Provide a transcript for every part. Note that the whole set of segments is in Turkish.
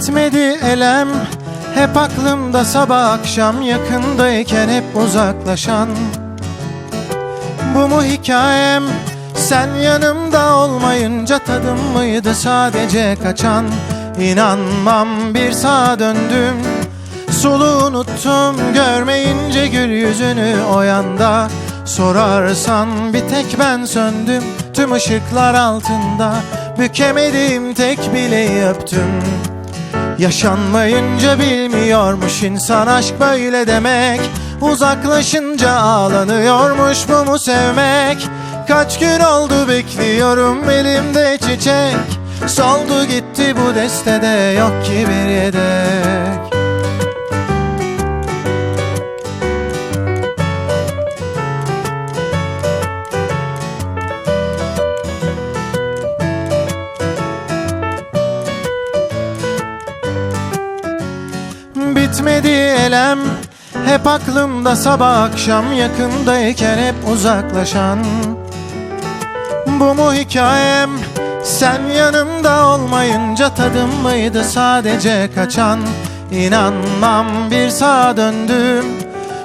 Bitmedi elem. Hep aklımda sabah akşam Yakındayken hep uzaklaşan. Bu mu hikayem? Sen yanımda olmayınca Tadım mıydı sadece kaçan? İnanmam bir sağa döndüm. Solu unuttum görmeyince gül yüzünü o yanda. Sorarsan bir tek ben söndüm tüm ışıklar altında. Bükemedim tek bileği öptüm Yaşanmayınca bilmiyormuş insan aşk böyle demek. Uzaklaşınca ağlanıyormuş bu mu sevmek? Kaç gün oldu bekliyorum elimde çiçek. Soldu gitti bu destede yok ki bir yedek Bitmedi elem. Hep aklımda sabah akşam Yakındayken hep uzaklaşan. Bu mu hikayem? Sen yanımda olmayınca Tadım mıydı sadece kaçan? İnanmam bir sağa döndüm.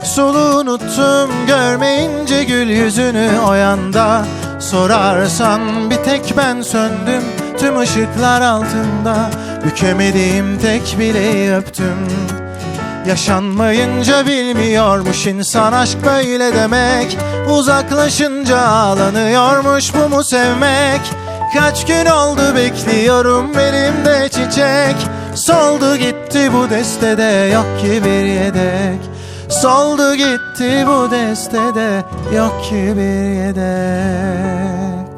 Solu unuttum görmeyince gül yüzünü o yanda. Sorarsan bir tek ben söndüm tüm ışıklar altında. Bükemediğim tek bileği öptüm Yaşanmayınca bilmiyormuş insan aşk böyle demek. Uzaklaşınca ağlanıyormuş bu mu sevmek? Kaç gün oldu bekliyorum elimde çiçek. Soldu gitti bu destede yok ki bir yedek. Soldu gitti bu destede yok ki bir yedek